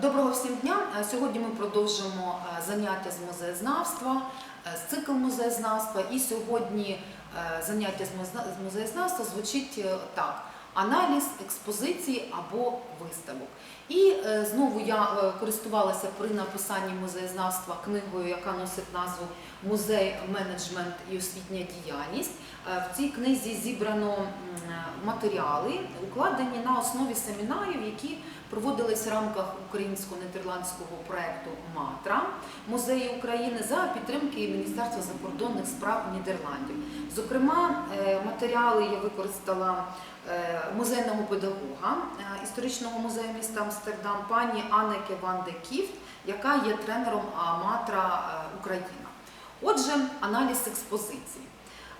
Доброго всім дня! Е, Сьогодні ми продовжимо е, заняття з музеєзнавства, е, з цикл музеєзнавства. І сьогодні заняття з музеєзнавства звучить так: аналіз експозиції або виставок. І е, знову я е, користувалася при написанні музеєзнавства книгою, яка носить назву Музей, менеджмент і освітня діяльність. Е, В цій книзі зібрано матеріали, укладені на основі семінарів, які проводились в рамках українсько-нідерландського проекту МАТРА Музеї України за підтримки Міністерства закордонних справ Нідерландів. Зокрема, матеріали я використала музейного педагога е, історичного музею міста Амстердам пані Аннеке Ван де Кіфт, яка є тренером а, МАТРА е, Україна. Отже, аналіз експозиції.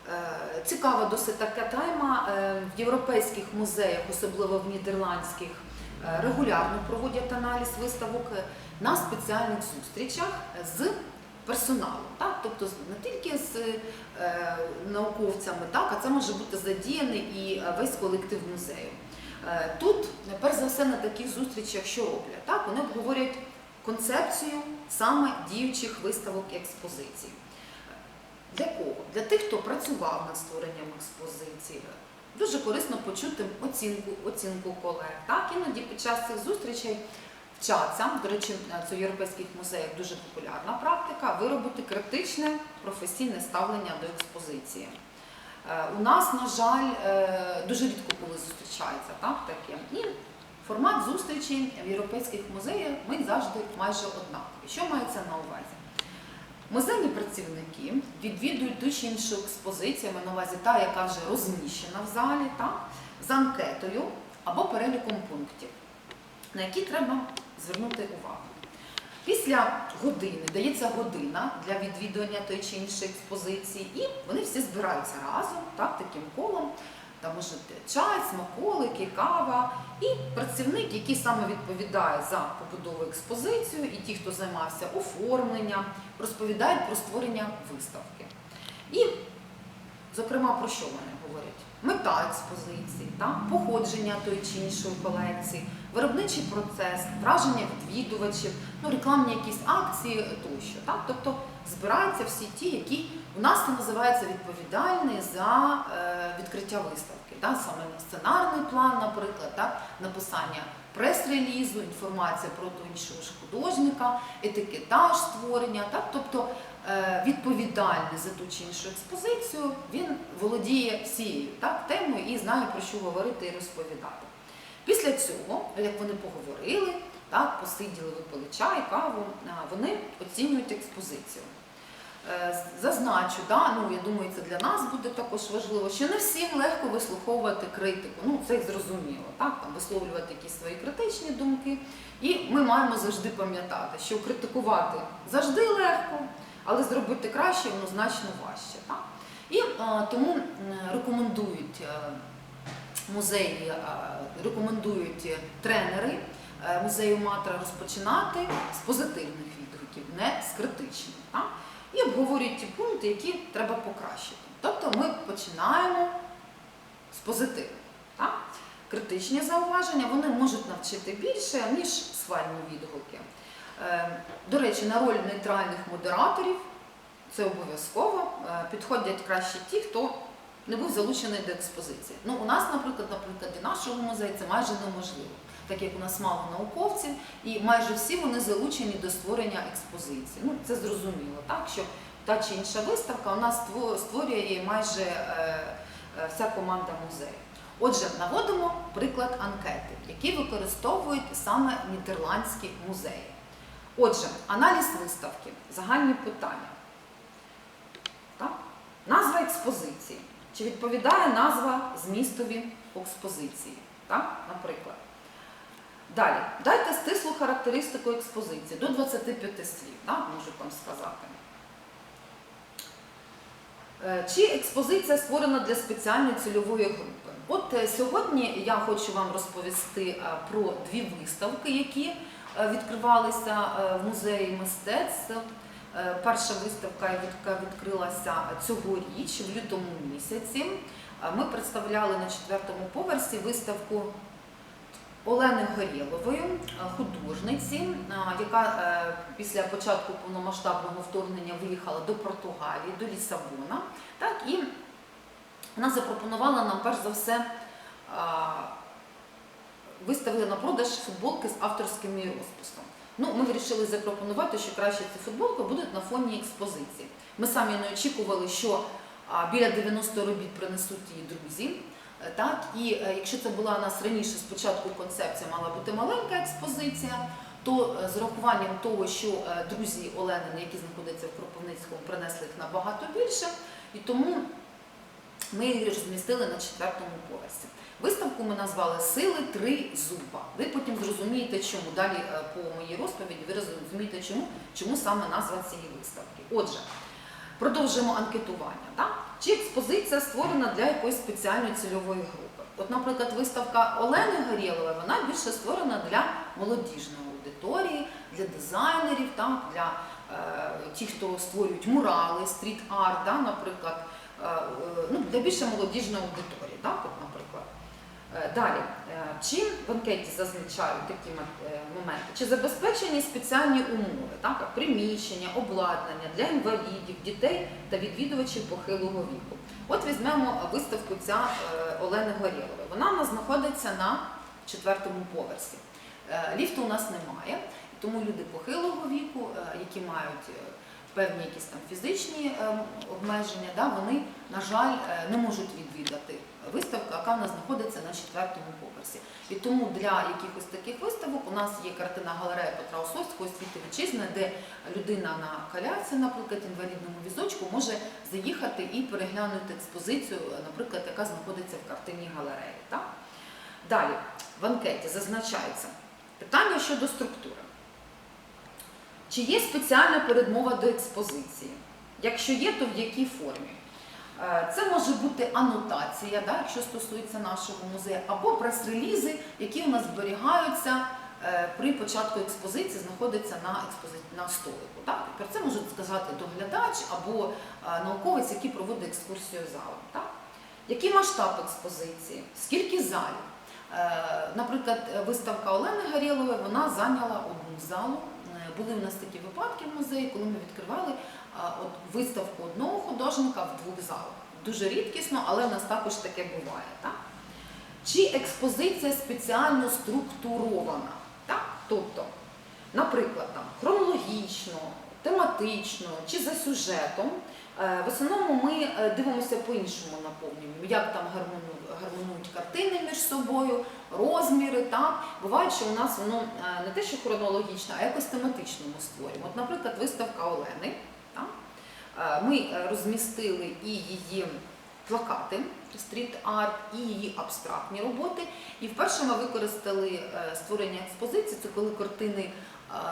Е, Цікава досить така. Е, В європейських музеях, особливо в нідерландських, е, регулярно проводять аналіз виставок е, на спеціальних зустрічах з персоналом. Так? Тобто не тільки з е, науковцями, так? а це може бути задіяний і е, весь колектив музею. Е, Тут, перш за все, на таких зустрічах що роблять? Так? Вони обговорюють концепцію саме діючих виставок і експозицій. Для кого? Для тих, хто працював над створенням експозиції. Дуже корисно почути оцінку, оцінку колег. Так, іноді під час цих зустрічей вчаться, до речі, це в європейських музеях дуже популярна практика, виробити критичне професійне ставлення до експозиції. Е, У нас, на жаль, е, дуже рідко коли зустрічається так, таке. І формат зустрічі в європейських музеях ми завжди майже однакові. Що мається на увазі? Музейні працівники відвідують ту іншу експозицію, на увазі та, яка вже розміщена в залі, так, з анкетою або переліком пунктів, на які треба звернути увагу. Після години дається година для відвідування тої чи іншої експозиції, і вони всі збираються разом, так, таким колом. Там може чай, смаколики, кава. І працівник, який саме відповідає за побудову експозицію, і ті, хто займався оформленням, розповідають про створення виставки. І, зокрема, про що вони говорять? Мета експозиції, так? походження тої чи іншої колекції, виробничий процес, враження відвідувачів, ну, рекламні якісь акції тощо. Так? Тобто збираються всі ті, які у нас це називається відповідальний за е, відкриття виставки. Так? Саме сценарний план, наприклад, так? написання прес-релізу, інформація про того іншого художника, етикетаж створення. Так? Тобто відповідальний за ту чи іншу експозицію, він володіє всією так, темою і знає про що говорити і розповідати. Після цього, як вони поговорили, так, посиділи, випили чай, каву, вони оцінюють експозицію. Е, Зазначу, да, ну, я думаю, це для нас буде також важливо, що не всім легко вислуховувати критику. Ну, це зрозуміло, так, там, висловлювати якісь свої критичні думки. І ми маємо завжди пам'ятати, що критикувати завжди легко, але зробити краще воно значно важче. Так? І е, тому рекомендують е, музеї, е, рекомендують тренери музею Матра розпочинати з позитивних відгуків, не з критичних. Так? І обговорюють ті пункти, які треба покращити. Тобто ми починаємо з позитиву. Критичні зауваження вони можуть навчити більше, ніж схвальні відгуки. Е, До речі, на роль нейтральних модераторів це обов'язково е, підходять краще ті, хто не був залучений до експозиції. Ну, у нас, наприклад, на прикладі нашого музею це майже неможливо, так як у нас мало науковців, і майже всі вони залучені до створення експозиції. Ну, це зрозуміло, так що та чи інша виставка у нас створює майже е, вся команда музею. Отже, наводимо приклад анкети, які використовують саме нідерландські музеї. Отже, аналіз виставки, загальні питання. Так? Назва експозиції. Чи відповідає назва змістові експозиції? Так? Наприклад. Далі, дайте стислу характеристику експозиції до 25 слів, так? можу вам сказати. Е, Чи експозиція створена для спеціальної цільової групи? От е, сьогодні я хочу вам розповісти е, про дві виставки, які відкривалися е, в музеї мистецтв. Е, Перша виставка, яка відкрилася цьогоріч, в лютому місяці. Е, Ми представляли на четвертому поверсі виставку Олени Горєлової, е, художниці, е, яка е, після початку повномасштабного вторгнення виїхала до Португалії, до Лісабона. Так, і вона запропонувала нам перш за все е, виставили на продаж футболки з авторським розписом. Ну, ми вирішили запропонувати, що краще ці футболки будуть на фоні експозиції. Ми самі не очікували, що біля 90 робіт принесуть її друзі. Е, Так, і е, якщо це була у нас раніше спочатку концепція мала бути маленька експозиція, то е, з урахуванням того, що друзі Оленини, які знаходяться в Кропивницькому, принесли їх набагато більше, і тому ми її розмістили на четвертому поверсі. Виставку ми назвали Сили три зуба. Ви потім зрозумієте, чому далі е, по моїй розповіді ви зрозумієте, чому, чому саме назва цієї виставки. Отже, продовжимо анкетування. Так? Чи експозиція створена для якоїсь спеціальної цільової групи? От, наприклад, виставка Олени Горєлової, вона більше створена для молодіжної аудиторії, для дизайнерів, так? для е, тих, хто створюють мурали, стріт-арт, наприклад, ну, для більше молодіжної аудиторії, так? От, наприклад. Е, Далі, Е, чим в анкеті зазначають такі е, моменти? Чи забезпечені спеціальні умови, так, приміщення, обладнання для інвалідів, дітей та відвідувачів похилого віку? От візьмемо виставку ця е, Олени Горєлової. Вона у нас знаходиться на четвертому поверсі. Е, Ліфту у нас немає, тому люди похилого віку, е, які мають е, певні якісь там фізичні е, обмеження, да, вони, на жаль, е, не можуть відвідати виставку, яка в нас знаходиться на четвертому поверсі. І тому для якихось таких виставок у нас є картина галерея Петра Осовського «Світи вітчизни, де людина на коляці, наприклад, інвалідному візочку, може заїхати і переглянути експозицію, наприклад, яка знаходиться в картині галереї. Так? Далі в анкеті зазначається питання щодо структури. Чи є спеціальна передмова до експозиції? Якщо є, то в якій формі? Е, Це може бути анотація, да, якщо стосується нашого музею, або прес-релізи, які у нас зберігаються е, при початку експозиції, знаходяться на експози... на столику. Так? Про це може сказати доглядач або е, науковець, який проводить екскурсію залом. Так? Який масштаб експозиції? Скільки залів? Наприклад, виставка Олени Горєлової вона зайняла одну залу. Були в нас такі випадки в музеї, коли ми відкривали виставку одного художника в двох залах. Дуже рідкісно, але в нас також таке буває. Так? Чи експозиція спеціально структурована? Так? Тобто, наприклад, там, хронологічно, тематично чи за сюжетом. Е, В основному ми е, дивимося по-іншому наповнюємо, як там гармону- гармонують картини між собою, розміри. Так? Буває, що у нас воно е, не те, що хронологічно, а якось тематично ми створюємо. От, наприклад, виставка Олени. Так? Е, Ми е, розмістили і її плакати, стріт-арт, і її абстрактні роботи. І вперше ми використали створення експозиції, це коли картини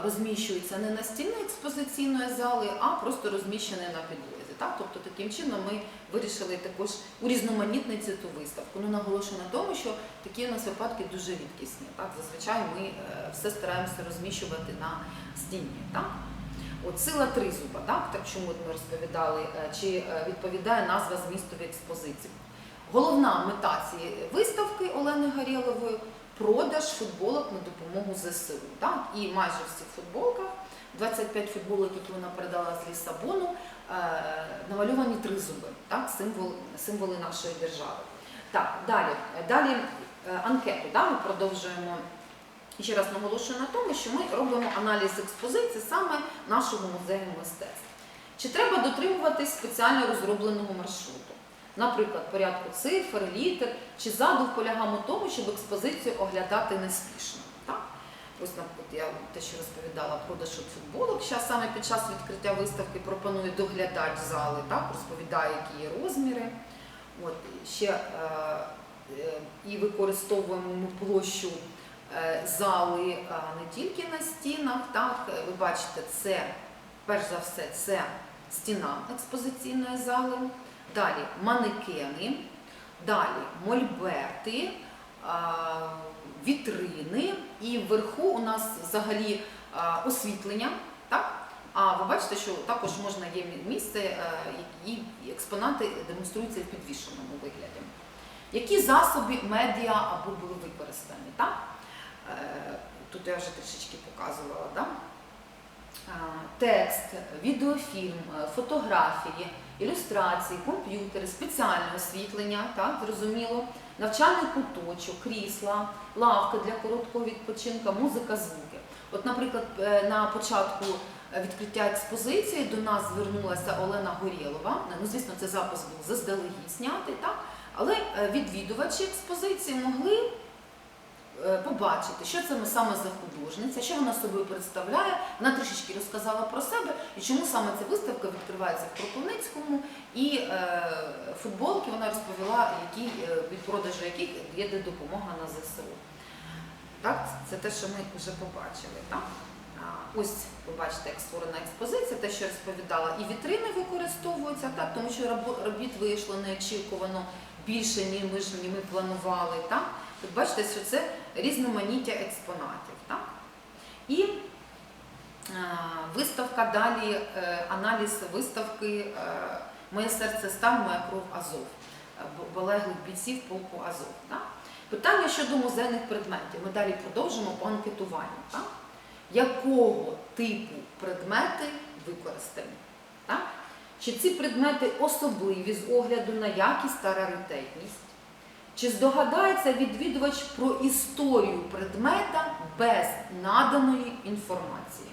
розміщуються не на стіні експозиційної зали, а просто розміщені на підлозі. Так? Тобто таким чином ми вирішили також урізноманітнити цю виставку. Ну, наголошую на тому, що такі у нас випадки дуже рідкісні. Так? Зазвичай ми е, все стараємося розміщувати на стіні. Так? От сила тризуба, так, так чому ми розповідали, е, чи е, відповідає назва змістові експозиції. Головна мета цієї виставки Олени Горєлової продаж футболок на допомогу ЗСУ. Так? І майже всіх футболках, 25 футболок, які вона передала з Лісабону, е, намальовані тризуби, так? Символ, символи нашої держави. Так, далі, далі е, анкету. Да? Ми продовжуємо. І ще раз наголошую на тому, що ми робимо аналіз експозиції саме нашого музею мистецтв. Чи треба дотримуватись спеціально розробленого маршруту? Наприклад, порядку цифр, літер, чи задув полягав у тому, щоб експозицію оглядати неспішно. Ось, наприклад, я те, що розповідала продаж от футболок. Зараз саме під час відкриття виставки пропонує доглядач зали, так? розповідає, які є розміри. От, ще е, е, і використовуємо ми площу е, зали а, не тільки на стінах. Так? Е, Ви бачите, це перш за все це стіна експозиційної зали. Далі манекени, далі мольберти, а, вітрини, і вверху у нас взагалі освітлення. Так? А ви бачите, що також можна є місце, е, і експонати демонструються в підвішеному вигляді. Які засоби медіа або були використані? Так? Е, Тут я вже трішечки показувала? А, текст, відеофільм, е, фотографії, ілюстрації, комп'ютери, спеціальне освітлення, так, зрозуміло, навчальний куточок, крісла, лавка для короткого відпочинку, музика, звуки. От, наприклад, е, на початку е, відкриття експозиції до нас звернулася Олена Горєлова. Ну, звісно, це запис був заздалегідь знятий, так? але е, відвідувачі експозиції могли побачити, що це саме за художниця, що вона собою представляє. Вона трішечки розказала про себе і чому саме ця виставка відкривається в Кропивницькому. І е, футболки вона розповіла, які, е, від продажу яких є допомога на ЗСУ. Так, це те, що ми вже побачили. Так? Ось побачите, як створена експозиція, те, що розповідала, і вітрини використовуються, так, тому що робіт вийшло неочікувано більше, ніж ми планували. Так? Тут бачите, що це різноманіття експонатів. Так? І е, виставка далі, е, аналіз виставки е, Моє серце сталь, моя кров Азов, е, бійців полку Азов. Так? Питання щодо музейних предметів. Ми далі продовжимо по анкетуванню. Так? Якого типу предмети використані? Так? Чи ці предмети особливі з огляду на якість та раритетність? Чи здогадається відвідувач про історію предмета без наданої інформації?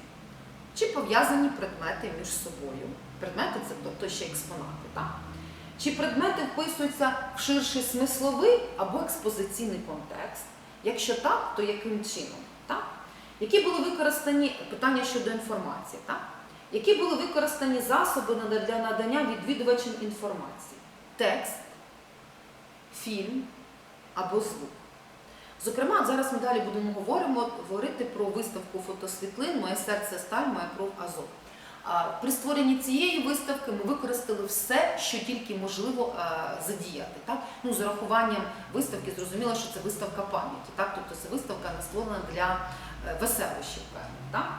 Чи пов'язані предмети між собою? Предмети це тобто ще експонати, так? Чи предмети вписуються в ширший смисловий або експозиційний контекст? Якщо так, то яким чином? Так? Які були використані питання щодо інформації? Так? Які були використані засоби для надання відвідувачам інформації? Текст, фільм або звук. Зокрема, зараз ми далі будемо говоримо, говорити про виставку фотосвітлин Моє серце сталь, моя кров Азов. При створенні цієї виставки ми використали все, що тільки можливо задіяти. Так? Ну, з урахуванням виставки зрозуміло, що це виставка пам'яті. Так? Тобто це виставка не створена для е, веселощів. Так?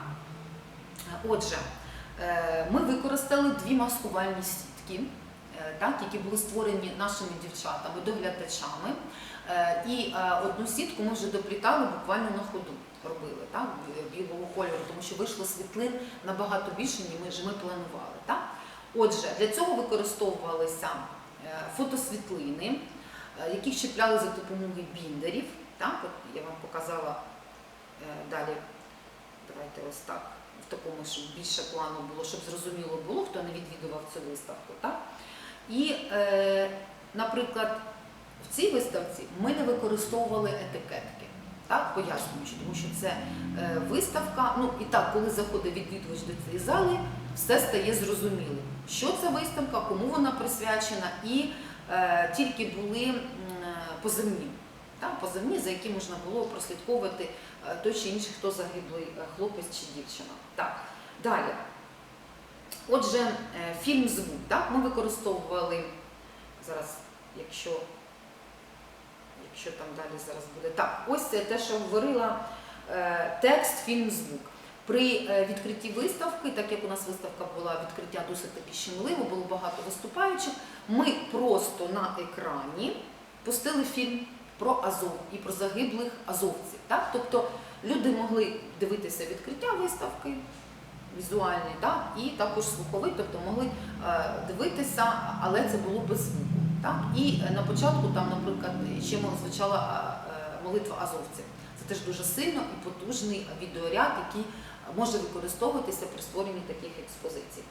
Е, Отже, е, ми використали дві маскувальні сітки, е, так, які були створені нашими дівчатами, доглядачами. Е, І е, одну сітку ми вже доплітали буквально на ходу. Робили так, білого кольору, тому що вийшло світлин набагато більше, ніж ми, планували. Так? Отже, для цього використовувалися е, фотосвітлини, е, які щепляли за допомогою біндерів. Так? От я вам показала е, далі. Давайте ось так, в такому, щоб більше плану було, щоб зрозуміло було, хто не відвідував цю виставку. Так? І, е, наприклад, в цій виставці ми не використовували етикетки, так, пояснюючи, тому що це е, виставка. Ну і так, коли заходить відвідувач до цієї зали, все стає зрозумілим, що це виставка, кому вона присвячена, і е, тільки були е, позивні, так, позивні, за які можна було прослідковувати е, той чи інший, хто загиблий е, хлопець чи дівчина. Так, далі. Отже, е, фільм звук. Так, ми використовували зараз, якщо якщо там далі зараз буде. Так, ось це те, що говорила е, текст, фільм, звук. При е, відкритті виставки, так як у нас виставка була відкриття досить таки щемливо, було багато виступаючих, ми просто на екрані пустили фільм про Азов і про загиблих азовців. Так? Тобто люди могли дивитися відкриття виставки, візуальний, так? і також слуховий, тобто могли е, дивитися, але це було без звуку. Так? І е, на початку там, наприклад, ще звучала е, молитва азовців. Це теж дуже сильно і потужний відеоряд, який може використовуватися при створенні таких експозицій.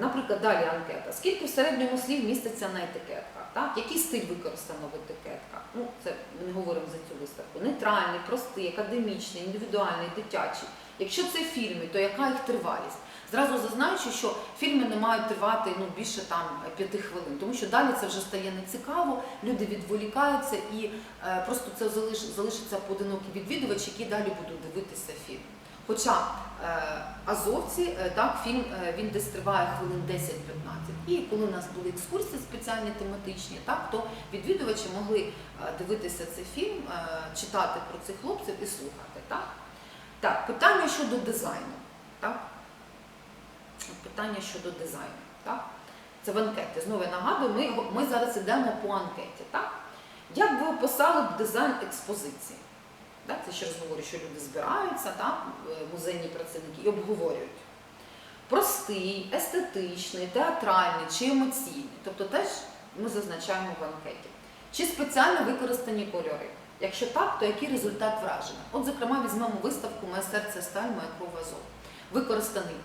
Наприклад, далі анкета. Скільки в середньому слів міститься на етикетках? Так? Який стиль використано в етикетках? Ну, це ми не говоримо за цю виставку. Нейтральний, простий, академічний, індивідуальний, дитячий. Якщо це фільми, то яка їх тривалість? Зразу зазначу, що фільми не мають тривати ну, більше там п'яти хвилин, тому що далі це вже стає нецікаво, люди відволікаються і е, просто це залиш, залишиться поодинокий відвідувач, який далі будуть дивитися фільм. Хоча е, азовці, е, так, фільм е, він десь триває хвилин 10-15. І коли у нас були екскурсії спеціальні тематичні, так, то відвідувачі могли е, дивитися цей фільм, е, читати про цих хлопців і слухати. Так? Так, питання щодо дизайну. Так? Питання щодо дизайну. Так? Це в анкеті. Знову я нагадую, ми, ми зараз йдемо по анкеті. Так? Як ви описали б дизайн експозиції? Так? Це ще раз говорю, що люди збираються, так? музейні працівники, і обговорюють. Простий, естетичний, театральний чи емоційний. Тобто теж ми зазначаємо в анкеті. Чи спеціально використані кольори? Якщо так, то який результат враження? От, зокрема, візьмемо виставку Моє серце сталь, моя кров азов. Використаний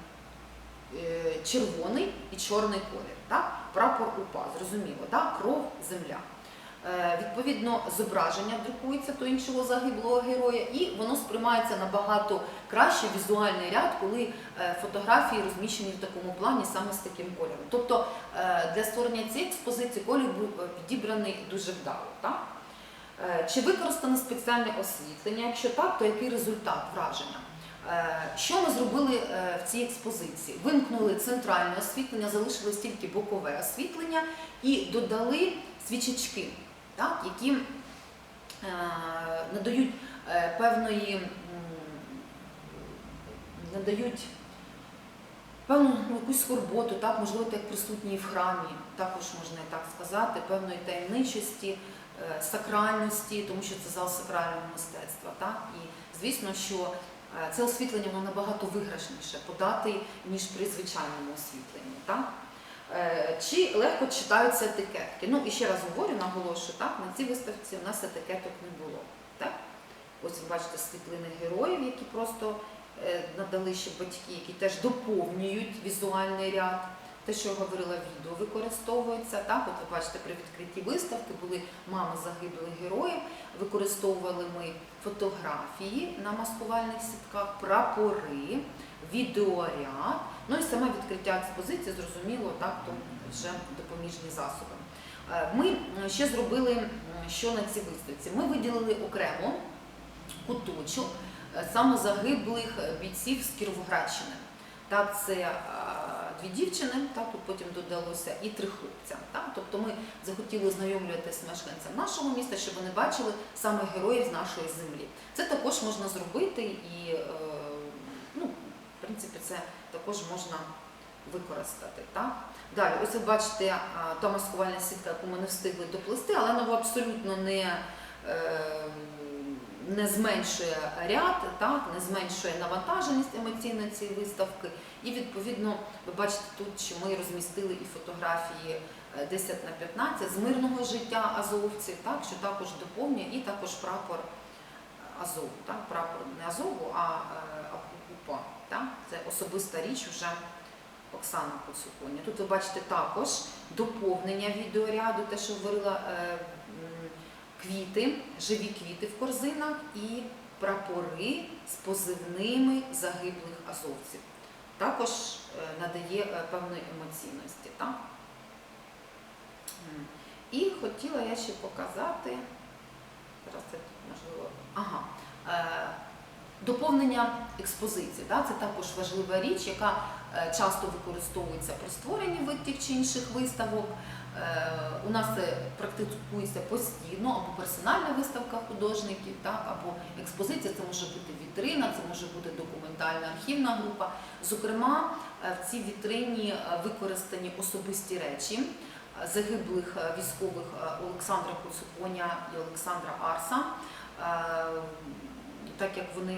е, червоний і чорний колір. Так? Прапор УПА, зрозуміло, так? кров, земля. Е, Відповідно, зображення друкується то іншого загиблого героя, і воно сприймається набагато краще візуальний ряд, коли е, фотографії розміщені в такому плані саме з таким кольором. Тобто для створення цієї експозиції колір був підібраний дуже вдало. Так? Е, Чи використано спеціальне освітлення? Якщо так, то який результат враження? Е, Що ми зробили е, в цій експозиції? Вимкнули центральне освітлення, залишилось тільки бокове освітлення і додали свічечки, так, які надають певної надають певну ну, якусь скорботу, так, можливо, так присутні в храмі, також можна і так сказати, певної таємничості, сакральності, тому що це зал сакрального мистецтва. Так? І звісно, що е, це освітлення воно набагато виграшніше подати, ніж при звичайному освітленні. Так? Е, Чи легко читаються етикетки? Ну і ще раз говорю, наголошую, так, на цій виставці у нас етикеток не було. Так? Ось ви бачите світлини героїв, які просто е, надали ще батьки, які теж доповнюють візуальний ряд. Те, що я говорила, відео використовується. Так, от ви бачите, при відкритті виставки були мами загиблих героїв, використовували ми фотографії на маскувальних сітках, прапори, відеоряд. Ну і саме відкриття експозиції, зрозуміло, так, то вже допоміжні засоби. Е, Ми ще зробили, що на цій виставці. Ми виділили окремо куточок е, саме загиблих е, бійців з Кіровоградщини. Так, це дві дівчини, так, тут потім додалося, і три хлопця. Так? Тобто ми захотіли знайомлювати з мешканцям нашого міста, щоб вони бачили саме героїв з нашої землі. Це також можна зробити і, е, ну, в принципі, це також можна використати. Так? Далі, ось ви бачите е, та маскувальна сітка, яку ми не встигли доплести, але вона абсолютно не, е, не зменшує ряд, так? не зменшує навантаженість емоційної цієї виставки. І відповідно, ви бачите тут, що ми розмістили і фотографії е, 10 на 15 з мирного життя азовців, так? що також доповнює, і також прапор Азову, так? прапор не Азову, а е, УПА. Це особиста річ вже Оксана Коцуконя. Тут ви бачите також доповнення відеоряду, те, що говорила е, квіти, живі квіти в корзинах і прапори з позивними загиблих азовців. Також е, надає е, певної емоційності. Так? І хотіла я ще показати, зараз це тут можливо. Ага. Доповнення експозиції. Да? Це також важлива річ, яка е, часто використовується при створенні ви- чи інших виставок. Е, У нас це практикується постійно, або персональна виставка художників, так? або експозиція, це може бути вітрина, це може бути документальна архівна група. Зокрема, е, в цій вітрині використані особисті речі загиблих військових Олександра Коцуконя і Олександра Арса. Так як вони,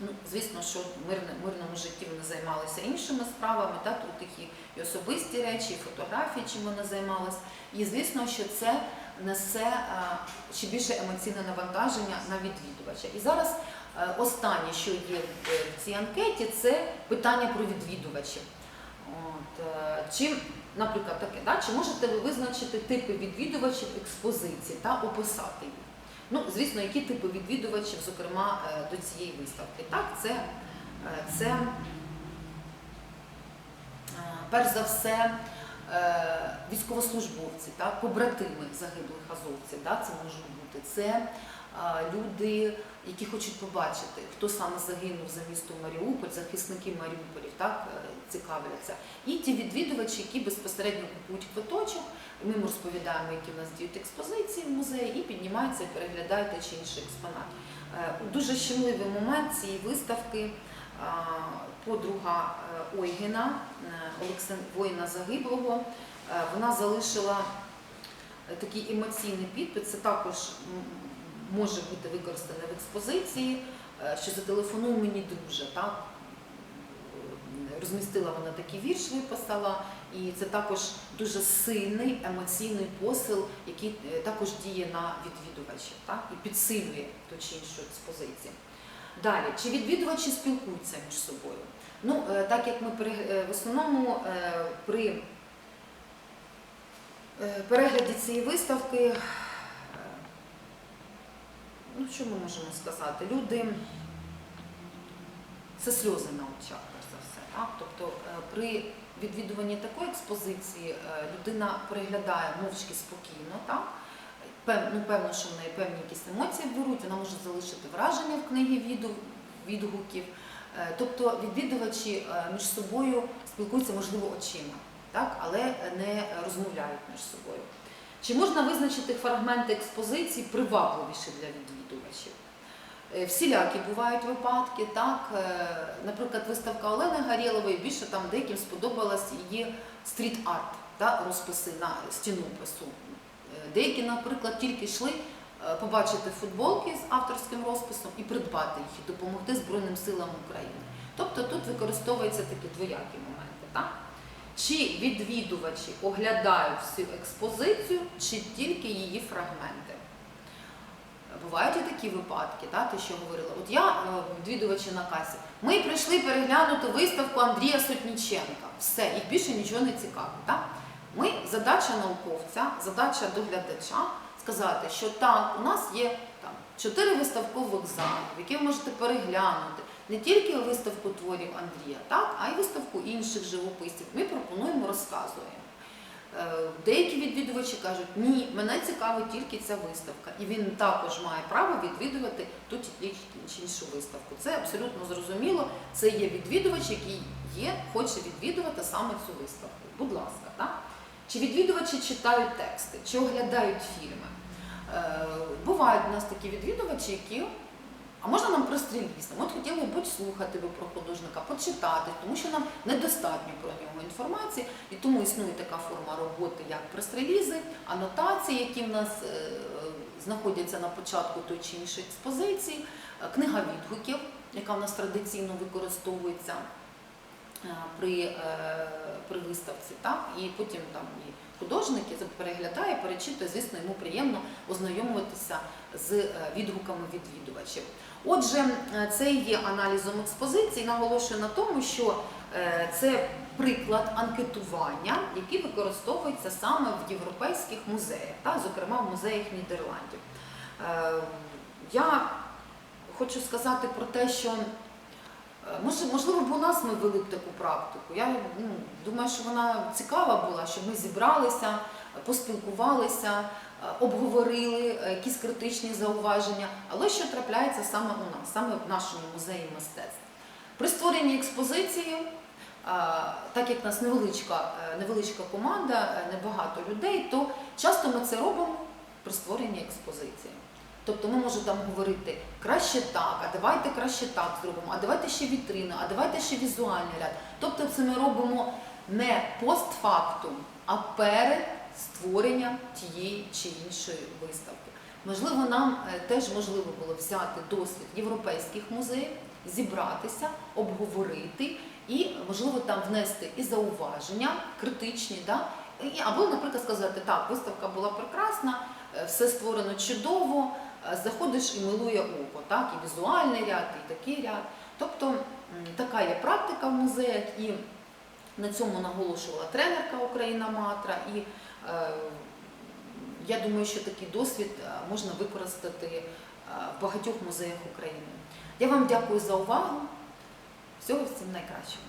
ну, звісно, що в мирному житті вони займалися іншими справами, так, тут такі і особисті речі, і фотографії, чим вони займалися. І звісно, що це несе ще більше емоційне навантаження на відвідувача. І зараз е, останнє, що є в е, цій анкеті, це питання про відвідувачів. От, е, чи, наприклад, таке, да, чи можете ви визначити типи відвідувачів експозиції та описати їх? Ну, звісно, які типи відвідувачів, зокрема, е, до цієї виставки? Так, це, е, це е, перш за все військовослужбовці, так, побратими загиблих азовців, так, це можуть бути. Це люди, які хочуть побачити, хто саме загинув за місто Маріуполь, захисники Маріуполів, так, е, цікавляться. І ті відвідувачі, які безпосередньо купують квиточок, ми їм розповідаємо, які в нас діють експозиції в музеї, і піднімаються переглядають той чи інший експонат. Е, Дуже щемливий момент цієї виставки. Подруга е, Ойгіна, е, воїна загиблого, вона залишила такий емоційний підпис. Це також може бути використане в експозиції, е, що зателефонуй мені друже, так? Розмістила вона такий вірш, виписала, і це також дуже сильний емоційний посил, який е, також діє на відвідувачів так? і підсилює ту чи іншу експозицію. Далі, чи відвідувачі спілкуються між собою? Ну, е, так як ми в основному при перегляді цієї виставки, ну що ми можемо сказати? Люди це сльози на очах, перш за все. Так? Тобто е, при відвідуванні такої експозиції е, людина переглядає мовчки спокійно, так? Ну, певно, що в неї певні якісь емоції беруть, вона може залишити враження в книгі відгуків. Е, Тобто відвідувачі між собою спілкуються, можливо, очима, так? але не розмовляють між собою. Чи можна визначити фрагменти експозиції привабливіші для відвідувачів? Е, Всілякі бувають випадки, так. Е, Наприклад, виставка Олени Гарєлової більше там деяким сподобалась її стріт-арт, та, розписи на стінопису. Е, Деякі, наприклад, тільки йшли побачити футболки з авторським розписом і придбати їх, і допомогти Збройним силам України. Тобто тут використовуються такі двоякі моменти. Так? Чи відвідувачі оглядають всю експозицію, чи тільки її фрагменти? Бувають і такі випадки, так, ти що говорила. От я, е, відвідувачі на касі, ми прийшли переглянути виставку Андрія Сотніченка. Все, їх більше нічого не цікавить. Так? Ми, задача науковця, задача доглядача сказати, що так, у нас є там чотири виставкових залів, які ви можете переглянути. Не тільки виставку творів Андрія, так, а й виставку інших живописців. Ми пропонуємо, розказуємо. Е, Деякі відвідувачі кажуть, ні, мене цікавить тільки ця виставка. І він також має право відвідувати ту чи іншу виставку. Це абсолютно зрозуміло. Це є відвідувач, який є, хоче відвідувати саме цю виставку. Будь ласка, так? Чи відвідувачі читають тексти, чи оглядають фільми? Е, Бувають у нас такі відвідувачі, які. А можна нам пристрілізно? Ми от хотіли будь слухати би про художника, почитати, тому що нам недостатньо про нього інформації, і тому існує така форма роботи, як прес-релізи, анотації, які в нас е, знаходяться на початку той чи іншої експозиції, е, книга відгуків, яка в нас традиційно використовується е, при, при виставці, так? і потім там і художник і переглядає, перечитує, звісно, йому приємно ознайомуватися з е, відгуками відвідувачів. Отже, е, це є аналізом експозиції. Наголошую на тому, що е, це приклад анкетування, який використовується саме в європейських музеях, та, зокрема в музеях Нідерландів. Я хочу сказати про те, що може, можливо, б у нас ми ввели б таку практику. Я ну, думаю, що вона цікава була, щоб ми зібралися, поспілкувалися, е, обговорили е, якісь критичні зауваження. Але що трапляється саме у нас, саме в нашому музеї мистецтв? При створенні експозиції, е, так як в нас невеличка, е, невеличка команда, е, небагато людей, то часто ми це робимо при створенні експозиції. Тобто ми можемо там говорити краще так, а давайте краще так зробимо, а давайте ще вітрину, а давайте ще візуальний ряд. Тобто це ми робимо не постфактум, а перед створенням тієї чи іншої виставки. Можливо, нам е, теж можливо було взяти досвід європейських музеїв, зібратися, обговорити і, можливо, там внести і зауваження критичні, да? Або, наприклад, сказати, так, виставка була прекрасна, е, все створено чудово, заходиш і милує око, так, і візуальний ряд, і такий ряд. Тобто така є практика в музеях, і на цьому наголошувала тренерка Україна Матра. І е, я думаю, що такий досвід е, можна використати е, в багатьох музеях України. Я вам дякую за увагу. Всього всім найкращого.